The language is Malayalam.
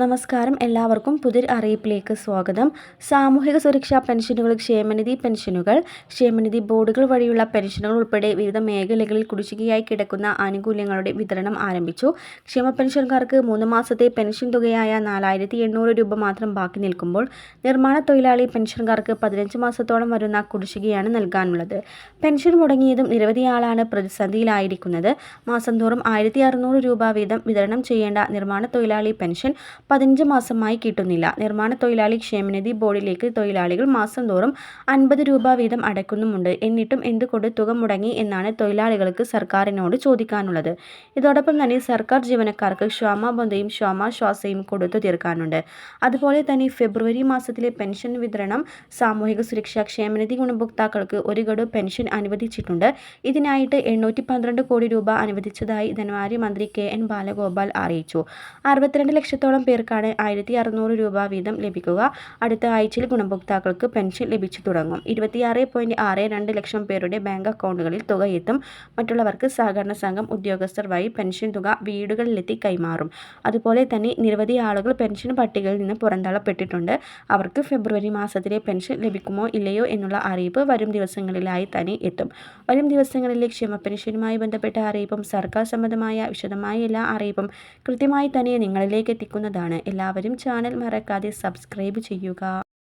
നമസ്കാരം. എല്ലാവർക്കും പുതിയൊരു അറിയിപ്പിലേക്ക് സ്വാഗതം. സാമൂഹിക സുരക്ഷാ പെൻഷനുകൾ ക്ഷേമനിധി പെൻഷനുകൾ ക്ഷേമനിധി ബോർഡുകൾ വഴിയുള്ള പെൻഷനുകൾ ഉൾപ്പെടെ വിവിധ മേഖലകളിൽ കുടിശ്ശികയായി കിടക്കുന്ന ആനുകൂല്യങ്ങളുടെ വിതരണം ആരംഭിച്ചു. ക്ഷേമ പെൻഷൻകാർക്ക് മൂന്ന് മാസത്തെ പെൻഷൻ തുകയായ നാലായിരത്തി എണ്ണൂറ് രൂപ മാത്രം ബാക്കി നിൽക്കുമ്പോൾ നിർമ്മാണ തൊഴിലാളി പെൻഷൻകാർക്ക് പതിനഞ്ച് മാസത്തോളം വരുന്ന കുടിശ്ശികയാണ് നൽകാനുള്ളത്. പെൻഷൻ മുടങ്ങിയതും നിരവധി ആളാണ് പ്രതിസന്ധിയിലായിരിക്കുന്നത്. മാസം തോറും ആയിരത്തി രൂപ വീതം വിതരണം ചെയ്യേണ്ട നിർമ്മാണ തൊഴിലാളി പെൻഷൻ പതിനഞ്ച് മാസമായി കിട്ടുന്നില്ല. നിർമ്മാണ തൊഴിലാളി ക്ഷേമനിധി ബോർഡിലേക്ക് തൊഴിലാളികൾ മാസം തോറും അൻപത് രൂപ വീതം അടയ്ക്കുന്നുമുണ്ട്. എന്നിട്ടും എന്തുകൊണ്ട് തുക മുടങ്ങി എന്നാണ് തൊഴിലാളികൾക്ക് സർക്കാരിനോട് ചോദിക്കാനുള്ളത്. ഇതോടൊപ്പം തന്നെ സർക്കാർ ജീവനക്കാർക്ക് ക്ഷാമബന്ധയും ക്ഷാമാശ്വാസയും കൊടുത്തു തീർക്കാനുണ്ട്. അതുപോലെ തന്നെ ഫെബ്രുവരി മാസത്തിലെ പെൻഷൻ വിതരണം സാമൂഹിക സുരക്ഷാ ക്ഷേമനിധി ഗുണഭോക്താക്കൾക്ക് ഒരു ഗഡു പെൻഷൻ അനുവദിച്ചിട്ടുണ്ട്. ഇതിനായിട്ട് എണ്ണൂറ്റി പന്ത്രണ്ട് കോടി രൂപ അനുവദിച്ചതായി ധനകാര്യ മന്ത്രി കെ എൻ ബാലഗോപാൽ അറിയിച്ചു. അറുപത്തിരണ്ട് ലക്ഷത്തോളം പേർക്കാണ് ആയിരത്തി അറുന്നൂറ് രൂപ വീതം ലഭിക്കുക. അടുത്ത ആഴ്ചയിൽ ഗുണഭോക്താക്കൾക്ക് പെൻഷൻ ലഭിച്ചു തുടങ്ങും. ഇരുപത്തിയാറ് പോയിന്റ് ആറ് രണ്ട് ലക്ഷം പേരുടെ ബാങ്ക് അക്കൗണ്ടുകളിൽ തുക എത്തും. മറ്റുള്ളവർക്ക് സഹകരണ സംഘം ഉദ്യോഗസ്ഥർ വഴി പെൻഷൻ തുക വീടുകളിലെത്തി കൈമാറും. അതുപോലെ തന്നെ നിരവധി ആളുകൾ പെൻഷൻ പട്ടികയിൽ നിന്ന് പുറന്തള്ളപ്പെട്ടിട്ടുണ്ട്. അവർക്ക് ഫെബ്രുവരി മാസത്തിലെ പെൻഷൻ ലഭിക്കുമോ ഇല്ലയോ എന്നുള്ള അറിയിപ്പ് വരും ദിവസങ്ങളിലായി തന്നെ എത്തും. വരും ദിവസങ്ങളിലെ ക്ഷേമ പെൻഷനുമായി ബന്ധപ്പെട്ട അറിയിപ്പും സർക്കാർ സംബന്ധമായ വിശദമായ എല്ലാ അറിയിപ്പും കൃത്യമായി തന്നെ നിങ്ങളിലേക്ക് എത്തിക്കുന്നതാണ്. എല്ലാവരും ചാനൽ മറക്കാതെ സബ്സ്ക്രൈബ് ചെയ്യുക.